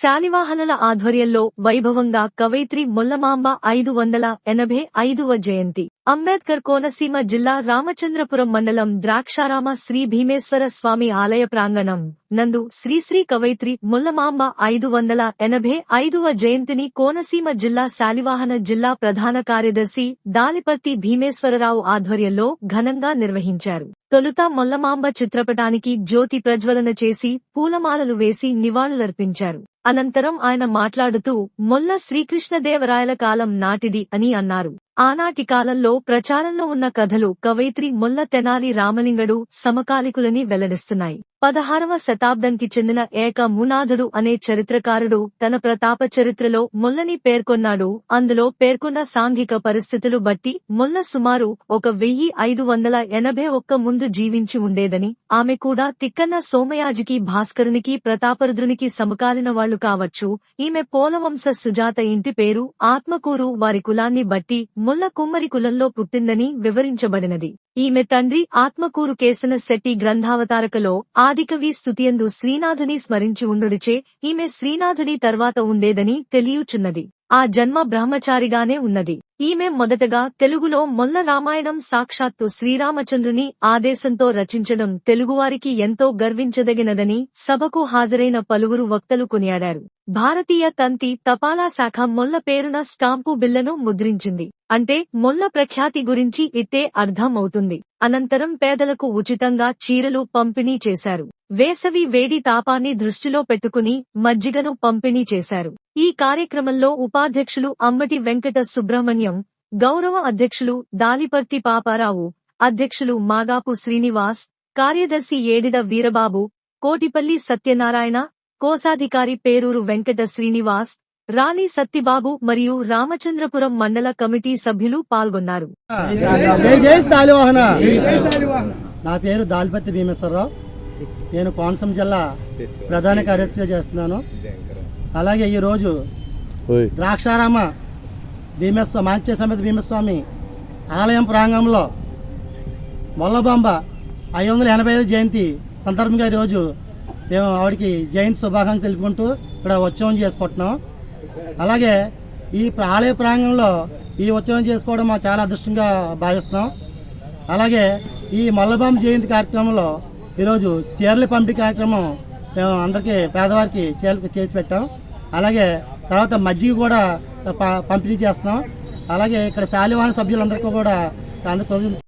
శాలివాహనుల ఆధ్వర్యంలో వైభవంగా కవయిత్రి ముల్లమాంబ ఐదు వందల ఎనభై ఐదువ జయంతి. అంబేద్కర్ కోనసీమ జిల్లా రామచంద్రపురం మండలం ద్రాక్షారామ శ్రీ భీమేశ్వర స్వామి ఆలయ ప్రాంగణం నందు శ్రీశ్రీ కవయిత్రి ముల్లమాంబ ఐదు వందల ఎనభై ఐదువ జయంతిని కోనసీమ జిల్లా శాలివాహన జిల్లా ప్రధాన కార్యదర్శి దాలిపర్తి భీమేశ్వరరావు ఆధ్వర్యంలో ఘనంగా నిర్వహించారు. తొలుత మొల్లమాంబ చిత్రపటానికి జ్యోతి ప్రజ్వలన చేసి పూలమాలలు వేసి నివాళులర్పించారు. అనంతరం ఆయన మాట్లాడుతూ మొల్ల శ్రీకృష్ణదేవరాయల కాలం నాటిది అని అన్నారు. ఆనాటి కాలంలో ప్రచారంలో ఉన్న కథలు కవయిత్రి మొల్ల తెనాలి రామలింగడు సమకాలికులని వెల్లడిస్తున్నాయి. పదహారవ శతాబ్దంకి చెందిన ఏక మునాథుడు అనే చరిత్రకారుడు తన ప్రతాప చరిత్రలో మొల్లని పేర్కొన్నాడు. అందులో పేర్కొన్న సాంఘిక పరిస్థితులు బట్టి మొల్ల సుమారు ఒక వెయ్యి ఐదు వందల ఎనభై ఒక్క ముందు జీవించి ఉండేదని ఆమె కూడా తిక్కన్న సోమయాజికి భాస్కరునికి ప్రతాపరుద్రునికి సమకాలీన వాళ్ళు కావచ్చు. ఈమె పోలవంశ సుజాత ఇంటి పేరు ఆత్మకూరు వారి కులాన్ని బట్టి ముల్ల కుమ్మరి కులంలో పుట్టిందని వివరించబడినది. ఈమె తండ్రి ఆత్మకూరు కేసన శెట్టి గ్రంథావతారకలో ఆదికవి స్థుతియందు శ్రీనాథుని స్మరించి ఉండుడిచే ఈమె శ్రీనాథుని తర్వాత ఉండేదని తెలియుచున్నది. ఆ జన్మ బ్రహ్మచారిగానే ఉన్నది. ఈమె మొదటగా తెలుగులో మొల్ల రామాయణం సాక్షాత్తు శ్రీరామచంద్రుని ఆదేశంతో రచించడం తెలుగువారికి ఎంతో గర్వించదగినదని సభకు హాజరైన పలువురు వక్తలు కొనియాడారు. భారతీయ తంతి తపాలా శాఖ మొల్ల పేరున స్టాంపు బిల్లను ముద్రించింది. అంటే మొల్ల ప్రఖ్యాతి గురించి ఇట్టే అర్థం అవుతుంది అనంతరం పేదలకు ఉచితంగా చీరలు పంపిణీ చేశారు. వేసవి వేడి తాపాన్ని దృష్టిలో పెట్టుకుని మజ్జిగను పంపిణీ చేశారు. ఈ కార్యక్రమంలో ఉపాధ్యక్షులు అమ్మటి వెంకట సుబ్రహ్మణ్యం గౌరవ అధ్యక్షులు దాలిపర్తి పాపారావు అధ్యక్షులు మాగాపు శ్రీనివాస్ కార్యదర్శి ఏడిద వీరబాబు కోటిపల్లి సత్యనారాయణ కోశాధికారి పేరూరు వెంకట శ్రీనివాస్ రాణి సత్తిబాబు మరియు రామచంద్రపురం మండల కమిటీ సభ్యులు పాల్గొన్నారు. నా పేరు దాల్పత్తి భీమేశ్వరరావు. నేను కోనసీమ జిల్లా ప్రధాన కార్యదర్శిగా చేస్తున్నాను. అలాగే ఈరోజు ద్రాక్షారామ భీమేశ్వ మాంచే సమేత భీమస్వామి ఆలయం ప్రాంగణంలో మొల్లబాంబ ఐదు వందల ఎనభై ఐదు జయంతి సందర్భంగా ఈరోజు మేము ఆవిడకి జయంతి శుభాకాంక్షలు తెలుపుకుంటూ ఇక్కడ ఉత్సవం చేసుకుంటున్నాం. అలాగే ఈ ఆలయ ప్రాంగణంలో ఈ ఉత్సవం చేసుకోవడం మా చాలా అదృష్టంగా భావిస్తున్నాం. అలాగే ఈ మల్లబాంబ జయంతి కార్యక్రమంలో ఈరోజు చీరల పంపిణీ కార్యక్రమం మేము అందరికీ పేదవారికి చీరలు చేసి పెట్టాం. అలాగే తర్వాత మజ్జిగ కూడా ప- పంపిణీ చేస్తున్నాం. అలాగే ఇక్కడ శాలివాహన సభ్యులందరికీ కూడా అందరి